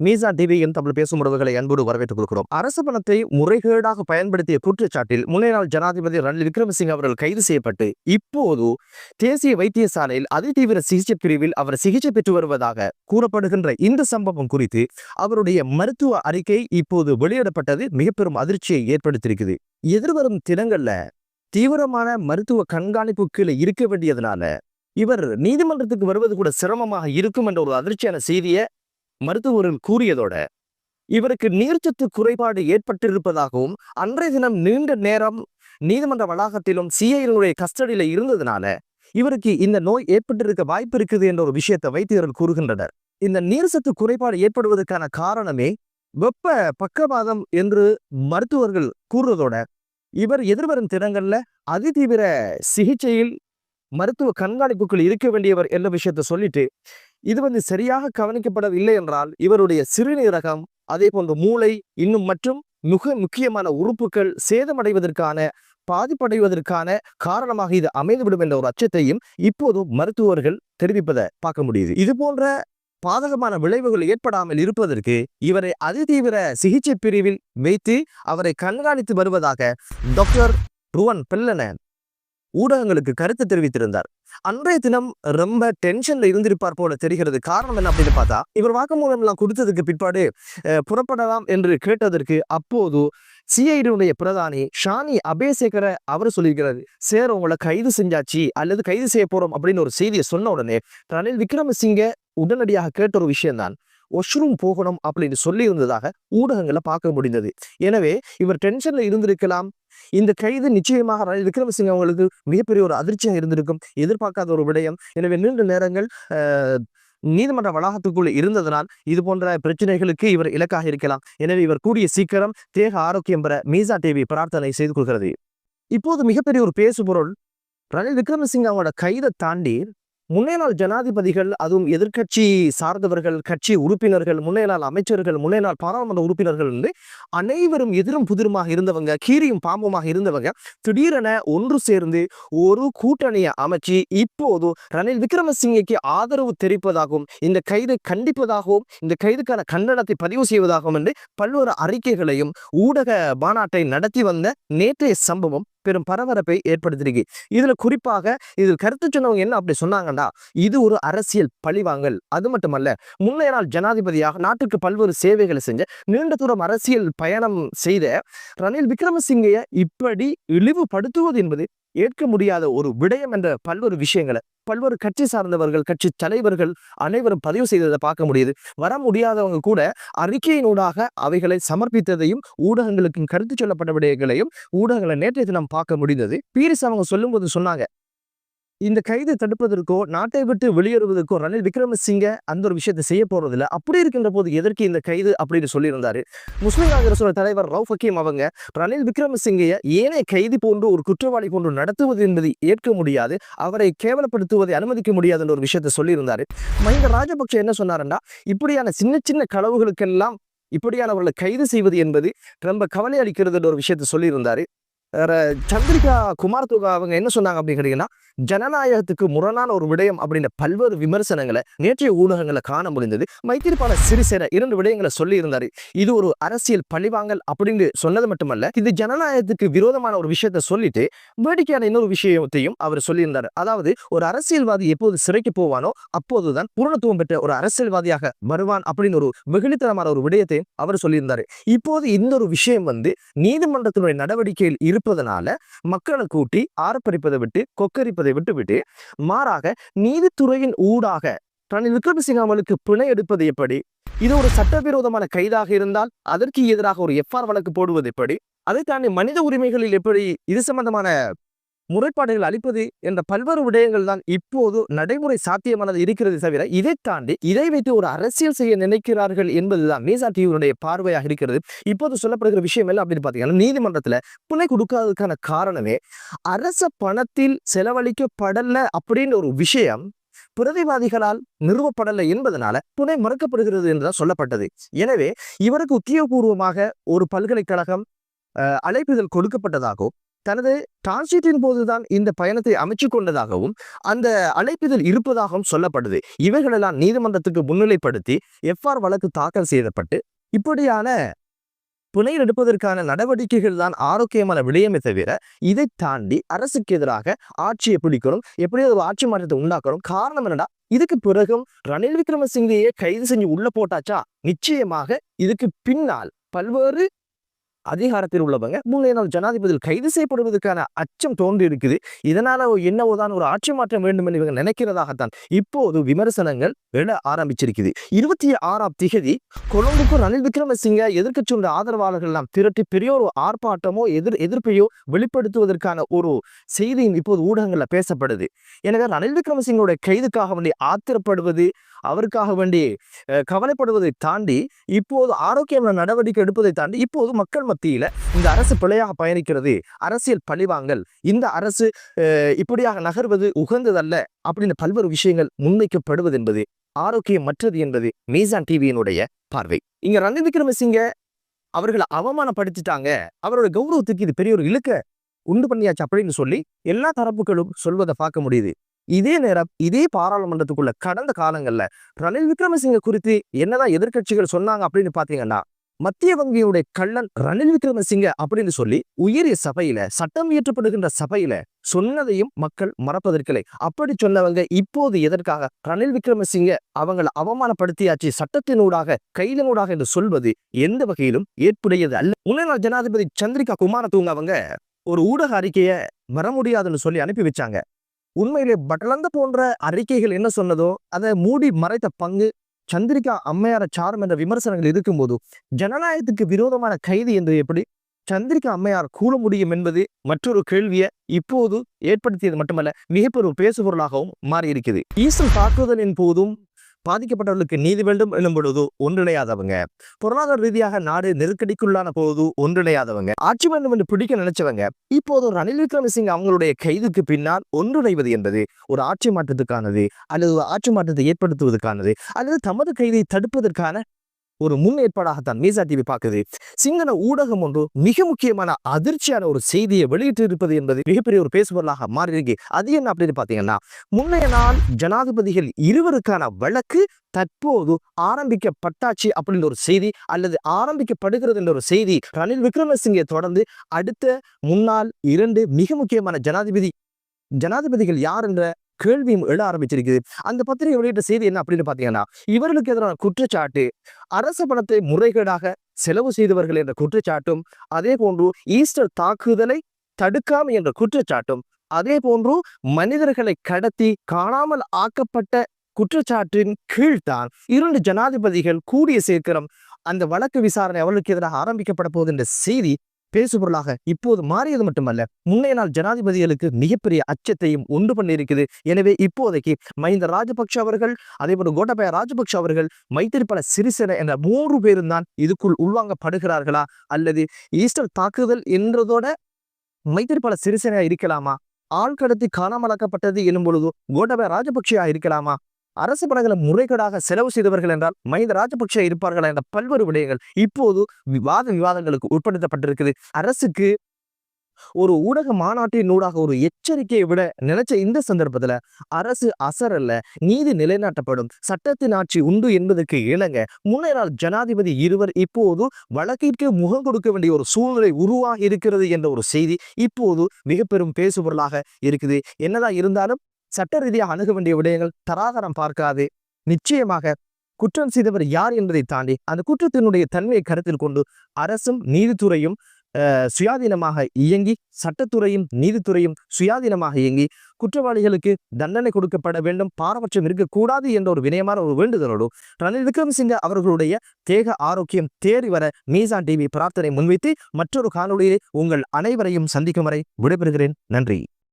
மீசா டிவியின் தமிழ் பேசும் உறவுகளை அன்போடு வரவேற்றுக் கொள்கிறோம். அரசு பணத்தை முறைகேடாக பயன்படுத்திய குற்றச்சாட்டில் முன்னாள் ஜனாதிபதி ரணில் விக்ரமசிங் அவர்கள் கைது செய்யப்பட்டு இப்போது தேசிய வைத்தியசாலையில் அதிதீவிர சிகிச்சை பிரிவில் அவர் சிகிச்சை பெற்று வருவதாக கூறப்படுகின்ற இந்த சம்பவம் குறித்து அவருடைய மருத்துவ அறிக்கை இப்போது வெளியிடப்பட்டது. மிக பெரும் அதிர்ச்சியை ஏற்படுத்தியிருக்குது எதிர்வரும் தினங்கள்ல தீவிரமான மருத்துவ கண்காணிப்பு கீழே இருக்க வேண்டியதுனால இவர் நீதிமன்றத்துக்கு வருவது கூட சிரமமாக இருக்கும் என்ற ஒரு அதிர்ச்சியான செய்தியை மருத்துவர்கள் கூறியதோட இவருக்கு நீர்ச்சத்து குறைபாடு ஏற்பட்டிருப்பதாகவும் அன்றைய தினம் நீண்ட நேரம் நீதிமன்ற வளாகத்திலும் சிஐனுடைய கஸ்டடியில இருந்ததுனால இவருக்கு இந்த நோய் ஏற்பட்டிருக்க வாய்ப்பு இருக்குது என்ற ஒரு விஷயத்தை வைத்தியர்கள் கூறுகின்றனர். இந்த நீர்ச்சத்து குறைபாடு ஏற்படுவதற்கான காரணமே வெப்ப பக்கவாதம் என்று மருத்துவர்கள் கூறுவதோட இவர் எதிர்வரும் தினங்கள்ல அதிதீவிர சிகிச்சையில் மருத்துவ கண்காணிப்புக்குள் இருக்க வேண்டியவர் என்ற விஷயத்தை சொல்லிட்டு இது வந்து சரியாக கவனிக்கப்படவில்லை என்றால் இவருடைய சிறுநீரகம் அதே போன்ற மூளை இன்னும் மற்றும் மிக முக்கியமான உறுப்புகள் சேதமடைவதற்கான பாதிப்படைவதற்கான காரணமாக இது அமைந்துவிடும் என்ற ஒரு அச்சத்தையும் இப்போது மருத்துவர்கள் தெரிவிப்பதை பார்க்க முடியுது. இது போன்ற பாதகமான விளைவுகள் ஏற்படாமல் இருப்பதற்கு இவரை அதிதீவிர சிகிச்சை பிரிவில் வைத்து அவரை கண்காணித்து வருவதாக டாக்டர் ருவன் பெல்லன ஊடகங்களுக்கு கருத்து தெரிவித்திருந்தார். அன்றைய தினம் ரொம்ப டென்ஷன்ல இருந்திருப்பார் போல தெரிகிறது. காரணம் என்ன அப்படின்னு பார்த்தா இவர் வாக்குமூலம் எல்லாம் கொடுத்ததுக்கு பிற்பாடு புறப்படலாம் என்று கேட்டதற்கு அப்போது சிஐடியுடைய பிரதானி ஷானி அபேசேகர அவர் சொல்லியிருக்கிறாரு சேர் உங்களை கைது செஞ்சாச்சு அல்லது கைது செய்ய போறோம் அப்படின்னு ஒரு செய்தியை சொன்ன உடனே ரணில் விக்ரமசிங்க உடனடியாக கேட்ட ஒரு விஷயம்தான் ஒஷ்ரூம் போகணும் அப்படின்னு சொல்லி இருந்ததாக ஊடகங்களை பார்க்க முடிந்தது. எனவே இவர் டென்ஷன்ல இருந்திருக்கலாம் இந்த கைது நிச்சயமாக ரணில் விக்ரமசிங்க அவங்களுக்கு மிகப்பெரிய ஒரு அதிர்ச்சியாக இருந்திருக்கும் எதிர்பார்க்காத ஒரு விடயம். எனவே நீண்ட நேரங்கள் நீதிமன்ற வளாகத்துக்குள் இருந்ததனால் இது போன்ற பிரச்சனைகளுக்கு இவர் இலக்காக இருக்கலாம். எனவே இவர் கூடிய சீக்கிரம் தேக ஆரோக்கியம் பெற மீசா டிவி பிரார்த்தனை செய்து கொள்கிறது. இப்போது மிகப்பெரிய ஒரு பேசுபொருள் ரணில் விக்ரமசிங்க அவங்களோட கைதை தாண்டி முன்னேநாள் ஜனாதிபதிகள் அதுவும் எதிர்க்கட்சி சார்ந்தவர்கள் கட்சி உறுப்பினர்கள் முன்னேநாள் அமைச்சர்கள் முன்னேநாள் பாராளுமன்ற உறுப்பினர்கள் வந்து அனைவரும் எதிரும் புதிருமாக இருந்தவங்க கீரியும் பாம்புமாக இருந்தவங்க திடீரென ஒன்று சேர்ந்து ஒரு கூட்டணியை அமைச்சு இப்போது ரணில் விக்ரமசிங்கய்க்கு ஆதரவு தெரிவிப்பதாகவும் இந்த கைதை கண்டிப்பதாகவும் இந்த கைதுக்கான கண்டனத்தை பதிவு செய்வதாகவும் என்று பல்வேறு அறிக்கைகளையும் ஊடக மாநாட்டை நடத்தி வந்த நேற்றைய சம்பவம் பெரும் பரபரப்பை ஏற்படுத்தியிருக்கு இதுல குறிப்பாக இதில் கருத்து சொன்னவங்க என்ன அப்படி சொன்னாங்கன்னா இது ஒரு அரசியல் பழிவாங்கல். அது மட்டுமல்ல முன்னைய நாள் ஜனாதிபதியாக நாட்டுக்கு பல்வேறு சேவைகளை செஞ்ச நீண்ட தூரம் அரசியல் பயணம் செய்த ரணில் விக்ரமசிங்கைய இப்படி இழிவுபடுத்துவது என்பது ஏற்க முடியாத ஒரு விடயம் என்ற பல்வேறு விஷயங்களை பல்வேறு கட்சி சார்ந்தவர்கள் கட்சி தலைவர்கள் அனைவரும் பதிவு செய்ததை பார்க்க முடியுது. வர முடியாதவங்க கூட அறிக்கையினூடாக அவைகளை சமர்ப்பித்ததையும் ஊடகங்களுக்கு கருத்து சொல்லப்பட்ட விடயங்களையும் ஊடகங்களை நேற்றைய தினம் பார்க்க முடிந்தது. பீரிஸ் அவங்க சொல்லும்போது சொன்னாங்க இந்த கைது தடுப்பதற்கோ நாட்டை விட்டு வெளியேறுவதற்கோ ரணில் விக்ரமசிங்க அந்த ஒரு விஷயத்தை செய்ய போறதில்ல. அப்படி இருக்கின்ற போது எதற்கு இந்த கைது அப்படின்னு சொல்லியிருந்தாரு? முஸ்லிம் காங்கிரஸோட தலைவர் ரவுஃப் ஹக்கீம் அவங்க ரணில் விக்ரமசிங்கைய ஏனே கைதி போன்று ஒரு குற்றவாளி போன்று நடத்துவது என்பது ஏற்க முடியாது அவரை கேவலப்படுத்துவதை அனுமதிக்க முடியாது என்ற ஒரு விஷயத்தை சொல்லியிருந்தாரு. மஹிந்த ராஜபக்ஷ என்ன சொன்னாருன்னா இப்படியான சின்ன சின்ன களவுகளுக்கெல்லாம் இப்படியானவர்களை கைது செய்வது என்பது ரொம்ப கவலை அளிக்கிறது என்ற ஒரு விஷயத்தை சொல்லியிருந்தாரு. சந்திரிகா குமார் துகா அவங்க என்ன சொன்னாங்க அப்படின்னு கேட்டீங்கன்னா ஜனநாயகத்துக்கு முரணான ஒரு விடயம் அப்படின்ற பல்வேறு விமர்சனங்களை நேற்றைய ஊடகங்களை காண முடிந்தது. மைத்திரிபால சிறிசேன இரண்டு விடயங்களை சொல்லி இருந்தாரு இது ஒரு அரசியல் பழிவாங்கல் அப்படின்னு சொன்னது மட்டுமல்ல இது ஜனநாயகத்துக்கு விரோதமான ஒரு விஷயத்த சொல்லிட்டு வேடிக்கையான இன்னொரு விஷயத்தையும் அவர் சொல்லியிருந்தார். அதாவது ஒரு அரசியல்வாதி எப்போது சிறைக்கு போவானோ அப்போதுதான் பூரணத்துவம் பெற்ற ஒரு அரசியல்வாதியாக வருவான் அப்படின்னு ஒரு வெகுளித்தனமான ஒரு விடயத்தையும் அவர் சொல்லியிருந்தாரு. இப்போது இந்த ஒரு விஷயம் வந்து நீதிமன்றத்தினுடைய நடவடிக்கையில் இருப்பதனால மக்களை கூட்டி ஆர்ப்பரிப்பதை விட்டு கொக்கரிப்பதை விட்டுவிட்டு மாறாக நீதித்துறையின் ஊடாக ரணில் விக்ரமசிங்க அவர்களுக்கு பிணை எடுப்பது எப்படி? இது ஒரு சட்டவிரோதமான கைதாக இருந்தால் அதற்கு எதிராக ஒரு எஃப்ஆர் வழக்கு போடுவது எப்படி? அதை தாண்டி மனித உரிமைகளில் எப்படி இது சம்பந்தமான முறைப்பாடுகள் அளிப்பது என்ற பல்வேறு விடயங்கள் தான் இப்போது நடைமுறை சாத்தியமானது இருக்கிறது தவிர இதை தாண்டி இதை வைத்து ஒரு அரசியல் செய்ய நினைக்கிறார்கள் என்பதுதான் மீசா டிவியினுடைய பார்வையாக இருக்கிறது. இப்போது சொல்லப்படுகிற விஷயம் எல்லாம் அப்படின்னு பார்த்தீங்கன்னா நீதிமன்றத்தில் புனை கொடுக்காததுக்கான காரணமே அரச பணத்தில் செலவழிக்கப்படல அப்படின்னு ஒரு விஷயம் பிரதிவாதிகளால் நிறுவப்படலை என்பதனால புனை மறுக்கப்படுகிறது என்றுதான் சொல்லப்பட்டது. எனவே இவருக்கு உத்தியோகபூர்வமாக ஒரு பல்கலைக்கழகம் அழைப்புதல் அழைப்பிதழ் கொடுக்கப்பட்டதாகவும் தனது டிரான்சிட்டின் போதுதான் இந்த பயணத்தை அமைச்சு கொண்டதாகவும் அந்த அழைப்பிதழ் இருப்பதாகவும் சொல்லப்படுது. இவைகளெல்லாம் நீதிமன்றத்துக்கு முன்னிலைப்படுத்தி எஃப்ஆர் வழக்கு தாக்கல் செய்யப்பட்டு இப்படியான புனையில் எடுப்பதற்கான நடவடிக்கைகள் தான் ஆரோக்கியமான விடயமே தவிர இதை தாண்டி அரசுக்கு எதிராக ஆட்சியை பிடிக்கிறோம் எப்படியாவது ஆட்சி மாற்றத்தை உண்டாக்குறோம் காரணம் என்னடா இதுக்கு பிறகும் ரணில் விக்ரமசிங்கையே கைது செஞ்சு உள்ள போட்டாச்சா? நிச்சயமாக இதுக்கு பின்னால் பல்வேறு அதிகாரத்தில் உள்ளவங்க. முந்தைய நாள் ஜனாதிபதியில் கைது செய்யப்படுவதற்கான அச்சம் தோன்றி இருக்குது இதனால என்னவோதான் ஒரு ஆட்சி மாற்றம் வேண்டும் என்று இவங்க நினைக்கிறதாகத்தான் இப்போது விமர்சனங்கள் எழ ஆரம்பிச்சிருக்குது. இருபத்தி ஆறாம் திகதி கொழும்புக்கு ரணில் விக்ரமசிங்க எதிர்கட்சியுடைய ஆதரவாளர்கள் எல்லாம் திரட்டி பெரிய ஒரு ஆர்ப்பாட்டமோ எதிர் எதிர்ப்பையோ வெளிப்படுத்துவதற்கான ஒரு செய்தியும் இப்போது ஊடகங்கள்ல பேசப்படுது. எனவே ரணில் விக்ரமசிங்கோட கைதுக்காக வேண்டி ஆத்திரப்படுவது அவருக்காக வேண்டி கவலைப்படுவதை தாண்டி இப்போது ஆரோக்கியமான நடவடிக்கை எடுப்பதை தாண்டி இப்போது மக்கள் மத்தியில இந்த அரசு பிழையாக பயணிக்கிறது அரசியல் பழிவாங்கல். இந்த அரசு இப்படியாக நகர்வது உகந்ததல்ல அப்படின்னு பல்வேறு விஷயங்கள் முன்வைக்கப்படுவது என்பது ஆரோக்கியமற்றது என்பது மீசான் டிவியினுடைய பார்வை. இங்க ரணில் விக்ரமசிங்க அவர்களை அவமானப்படுத்திட்டாங்க. அவரோட கௌரவத்துக்கு இது பெரிய ஒரு இழுக்க உண்டு பண்ணியாச்சு அப்படின்னு சொல்லி எல்லா தரப்புகளும் சொல்வதை பார்க்க முடியுது. இதே நேரம் இதே பாராளுமன்றத்துக்குள்ள கடந்த காலங்கள்ல ரணில் விக்ரமசிங்க குறித்து என்னதான் எதிர்க்கட்சிகள் சொன்னாங்க அப்படின்னு பாத்தீங்கன்னா மத்திய வங்கியுடைய கள்ளன் ரணில் விக்ரமசிங்க அப்படின்னு சொல்லி உயரிய சபையில சட்டம் இயற்றப்படுகின்ற சபையில சொன்னதையும் மக்கள் மறப்பதற்கில்லை. அப்படி சொன்னவங்க இப்போது எதற்காக? ரணில் விக்ரமசிங்க அவங்களை அவமானப்படுத்தியாச்சு சட்டத்தினூடாக கைதினூடாக என்று சொல்வது எந்த வகையிலும் ஏற்புடையது அல்ல. முன்னாள் ஜனாதிபதி சந்திரிகா குமாரதூங்க அவங்க ஒரு ஊடக அறிக்கையை வர முடியாதுன்னு சொல்லி அனுப்பி வச்சாங்க. உண்மையிலே பட்டலந்த போன்ற அறிக்கைகள் என்ன சொன்னதோ அதை மூடி மறைத்த பங்கு சந்திரிகா அம்மையார சாரம் என்ற விமர்சனங்கள் இருக்கும்போது ஜனநாயகத்துக்கு விரோதமான கைது என்று எப்படி சந்திரிகா அம்மையார் கூற முடியும் என்பது மற்றொரு கேள்வியை இப்போது ஏற்படுத்தியது மட்டுமல்ல மிகப்பெரும் பேசுபொருளாகவும் மாறியிருக்கிறது. ஈசல் தாக்குதலின் போதும் பாதிக்கப்பட்டவர்களுக்கு நீதி வேண்டும் எனும் பொழுது ஒன்றிணையாதவங்க. பொருளாதார ரீதியாக நாடு நெருக்கடிக்குள்ளான போது ஒன்றிணையாதவங்க. ஆட்சி வேண்டும் என்று பிடிக்க நினைச்சவங்க. இப்போது ரணில் விக்ரமசிங்க அவங்களுடைய கைதுக்கு பின்னால் ஒன்றிணைவது என்பது ஒரு ஆட்சி மாற்றத்துக்கானது அல்லது ஒரு ஆட்சி மாற்றத்தை ஏற்படுத்துவதற்கானது அல்லது தமது கைதை தடுப்பதற்கான ஒரு முன்னேற்பாடாகத்தான் மீசா டிவி பார்க்குது. சிங்கள ஊடகம் ஒன்று மிக முக்கியமான அதிர்ச்சியான ஒரு செய்தியை வெளியிட்டு இருப்பது என்பது மிகப்பெரிய ஒரு பேசுபொருளாக மாறியிருக்கு. அது என்ன அப்படின்னு பார்த்தீங்கன்னா முன்னைய நாள் ஜனாதிபதிகள் இருவருக்கான வழக்கு தற்போது ஆரம்பிக்கப்பட்டாச்சு அப்படின்ற ஒரு செய்தி அல்லது ஆரம்பிக்கப்படுகிறது என்ற ஒரு செய்தி ரணில் விக்ரமசிங்கை தொடர்ந்து அடுத்த முன்னாள் இரண்டு மிக முக்கியமான ஜனாதிபதி ஜனாதிபதிகள் யார் என்ற கேள்வியும் எழ ஆரம்பிச்சிருக்குது. அந்த பத்திரிகை வெளியிட்ட செய்தி என்ன அப்படின்னு பார்த்தீங்கன்னா இவர்களுக்கு எதிரான குற்றச்சாட்டு அரச பணத்தை முறைகேடாக செலவு செய்தவர்கள் என்ற குற்றச்சாட்டும் அதே போன்று ஈஸ்டர் தாக்குதலை தடுக்காமை என்ற குற்றச்சாட்டும் அதே போன்று மனிதர்களை கடத்தி காணாமல் ஆக்கப்பட்ட குற்றச்சாட்டின் கீழ்தான் இரண்டு ஜனாதிபதிகள் கூடிய சீக்கிரம் அந்த வழக்கு விசாரணை அவர்களுக்கு எதிராக ஆரம்பிக்கப்பட போகுது என்ற செய்தி பேசுபொருளாக இப்போது மாறியது மட்டுமல்ல முன்னைய நாள் ஜனாதிபதிகளுக்கு மிகப்பெரிய அச்சத்தையும் உண்டு பண்ணியிருக்குது. எனவே இப்போதைக்கு மஹிந்த ராஜபக்ஷ அவர்கள் அதே போல கோட்டபய ராஜபக்ஷ அவர்கள் மைத்திரிபால சிறிசேன என்ற மூன்று பேரும் தான் இதுக்குள் உள்வாங்கப்படுகிறார்களா? அல்லது ஈஸ்டர் தாக்குதல் என்றதோட மைத்திரிபால சிறிசேனா இருக்கலாமா? ஆள் கடத்தி காணாமலாக்கப்பட்டது எனும் பொழுது கோட்டபய ராஜபக்ஷயா இருக்கலாமா? அரசு பணங்களை முறைகேடாக செலவு செய்தவர்கள் என்றால் மஹிந்த ராஜபக்ஷ இருப்பார்களா என்ற பல்வேறு விடயங்கள் இப்போது விவாத விவாதங்களுக்கு உட்படுத்தப்பட்டிருக்குது. அரசுக்கு ஒரு ஊடக மாநாட்டின் ஊடாக ஒரு எச்சரிக்கையை விட நினைச்ச இந்த சந்தர்ப்பத்துல அரசு அசரல்ல நீதி நிலைநாட்டப்படும் சட்டத்தின் ஆட்சி உண்டு என்பதற்கு இணங்க முன்னேறால் ஜனாதிபதி இருவர் இப்போது வழக்கிற்கு முகம் கொடுக்க வேண்டிய ஒரு சூழ்நிலை உருவாகி இருக்கிறது என்ற ஒரு செய்தி இப்போது மிக பெரும் பேசுபொருளாக இருக்குது. என்னதான் இருந்தாலும் சட்ட ரீதியாக அணுக வேண்டிய விடயங்கள் தராதரம் பார்க்காது. நிச்சயமாக குற்றம் செய்தவர் யார் என்பதை தாண்டி அந்த குற்றத்தினுடைய தன்மையை கருத்தில் கொண்டு அரசும் நீதித்துறையும் சுயாதீனமாக இயங்கி சட்டத்துறையும் நீதித்துறையும் சுயாதீனமாக இயங்கி குற்றவாளிகளுக்கு தண்டனை கொடுக்கப்பட வேண்டும் பாரபட்சம் இருக்கக்கூடாது என்ற ஒரு வினயமான ஒரு வேண்டுதலோடு ரணில் விக்ரமசிங்க அவர்களுடைய தேக ஆரோக்கியம் தேறி வர மீசான் டிவி பிரார்த்தனை முன்வைத்து மற்றொரு காணொளியிலே உங்கள் அனைவரையும் சந்திக்கும் வரை விடைபெறுகிறேன். நன்றி.